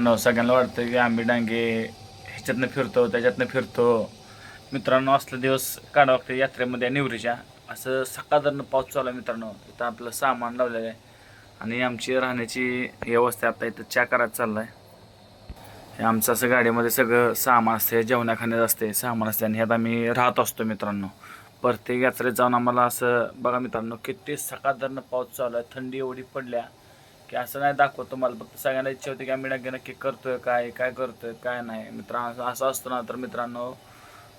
नव सगळ्यांना वाटतं की आम्ही डांगे ह्याच्यातनं फिरतो त्याच्यातनं फिरतो. मित्रांनो असले दिवस काढावा लागतं यात्रेमध्ये निवरीच्या. असं सकाळनं पाऊस चालू आहे मित्रांनो. इथं आपलं सामान लावलेलं आहे. आणि आमची राहण्याची व्यवस्था आता इथं चहा करायचं चाललं आहे हे आमचं असं गाडीमध्ये सगळं सामान असते जेवणा खाण्याचं असते सामान असते आणि ह्यात आम्ही राहत असतो मित्रांनो. प्रत्येक यात्रेत जाऊन आम्हाला असं बघा मित्रांनो किती सकाळनं पाऊस चालू आहे. थंडी एवढी पडल्या. की असं नाही दाखवत तुम्हाला फक्त सगळ्यांना इच्छा होती की आम्ही नक्की नक्की करतोय काय काय करतोय काय नाही. मित्रांनो असं असतं ना तर मित्रांनो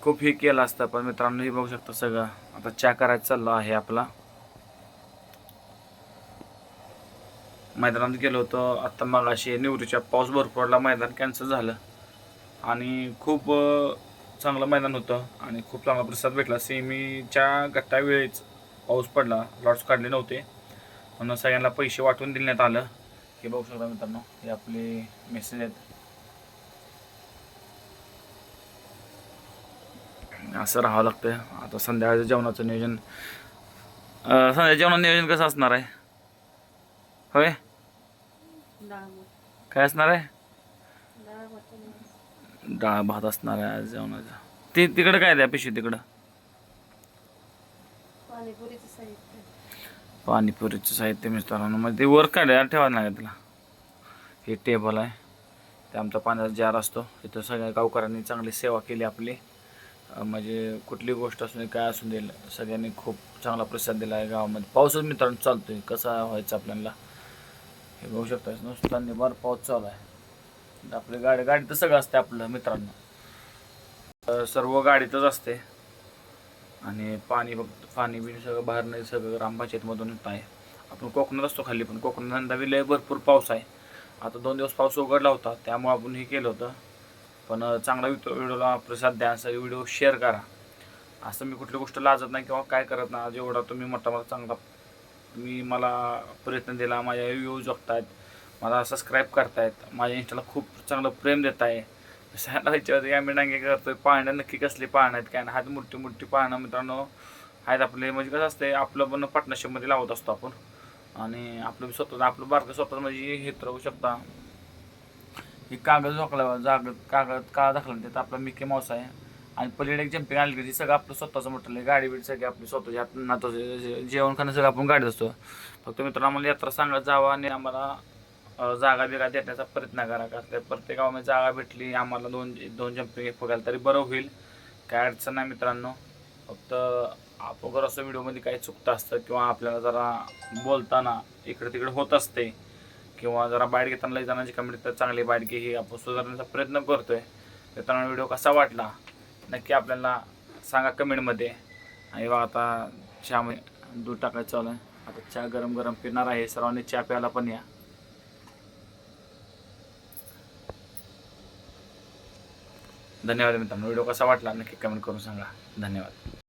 खूप हे केलं असतं पण मित्रांनो हे बघू शकता सगळं. आता चहा करायचं चाललो आहे आपला. मैदानात गेलो होतो आत्ता मग अशी निवृत्तीच्या पाऊस भरपूरला पडला मैदान कॅन्सल झालं. आणि खूप चांगलं मैदान होतं आणि खूप चांगला प्रतिसाद भेटला. सेमीच्या गट्टा वेळेच पाऊस पडला लॉट्स काढले नव्हते. म्हणून सगळ्यांना पैसे वाटून देण्यात आलं. हे बघू शकता मित्रांनो हे आपले मेसेज आहेत. असं राहावं लागतं आता संध्याकाळचं जेवणाचं नियोजन संध्या जेवणाचं नियोजन कसं असणार आहे? होय? काय असणार आहे? डाळ भात असणार आहे आज जेवणाचं. ते तिकडं काय द्या पिशवी तिकडं? पाणीपुरीचं साहित्य मिस्टरांना साहित्य मग ते वर काढायला ठेवायला लागेल त्याला? हे टेबल आहे. ते आमचा पाण्याचा जार असतो. इथं सगळ्या गावकऱ्यांनी चांगली सेवा केली आपली. म्हणजे कुठली गोष्ट असून दे, काय असून देईल सगळ्यांनी खूप चांगला प्रतिसाद दिला आहे गावामध्ये. पाऊसच मित्रांनो चालतोय. कसा व्हायचा आपल्याला? हे बघू शकता नुसता बरं पाऊस चालू आहे. आपली गाडी गाडीत सगळं असते आपलं मित्रांनो. सर्व गाडीतच असते. आणि पाणी बघ पाणी बिणी सगळं बाहेर नाही सगळं ग्रामपंचायतमधून येत आहे. आपण कोकणात असतो खाली पण कोकणात नंदावी लय भरपूर पाऊस आहे. आता दोन दिवस पाऊस उघडला होता त्यामुळे आपण हे केलं होतं. पण चांगला व्हिडिओला प्रसाद द्या असं व्हिडिओ शेअर करा. असं मी कुठली गोष्ट लाजत नाही किंवा काय करत नाही आज एवढा तुम्ही मोठा मला चांगला तुम्ही मला प्रयत्न दिला माझ्या व्ह्यूज बघतायत मला सबस्क्राईब करतायत माझ्या इंस्टाला खूप चांगलं प्रेम देत आहे सगळ्यांना आम्ही डांगे करतोय पाहण्या नक्की कसली पाहणं आहेत काय नाही. हात मोठी मोठी पाहणं मित्रांनो आहेत आपले. म्हणजे कसं असते आपलं पण पार्टनरशिपमध्ये लावत असतो आपण. आणि आपलं स्वतः आपलं बारकं स्वतः म्हणजे हे राहू शकता. हे कागद झोकला जाग कागद का दाखला त्यात आपला मिके माऊस आहे. आणि पलीकडे एक जम्पिंग आली की सगळं आपलं स्वतःचं म्हटलं. आहे गाडी बीड सगळी आपली स्वतःची. हात नातं जेवण खाणं सगळं आपण गाडीत असतो. फक्त मित्रांनो आम्हाला यात्रा सांगत जावं आणि आम्हाला जागा बिगा देण्याचा प्रयत्न करा. का प्रत्येक गावामध्ये जागा भेटली आम्हाला दोन दोन जम्पिंग एक बघायला तरी बरं होईल. काय अडचण नाही मित्रांनो. फक्त अगोदर असं व्हिडिओमध्ये काही चुकतं असतं किंवा आपल्याला जरा बोलताना इकडे तिकडे होत असते किंवा जरा बाईट घेताना लई जणांची कमेंट तर चांगली बाईट घे ही आपण सुधारण्याचा प्रयत्न करतोय. मित्रांनो व्हिडिओ कसा वाटला? नक्की आपल्याला सांगा कमेंटमध्ये. आणि बघा आता चहा दूध टाकायचं चालू आहे. आता चहा गरम गरम पिणार आहे. सर्वांनी चहा प्यायला पण या. धन्यवाद मित्रांनो. व्हिडिओ कसा वाटला नक्की कमेंट करून सांगा. धन्यवाद.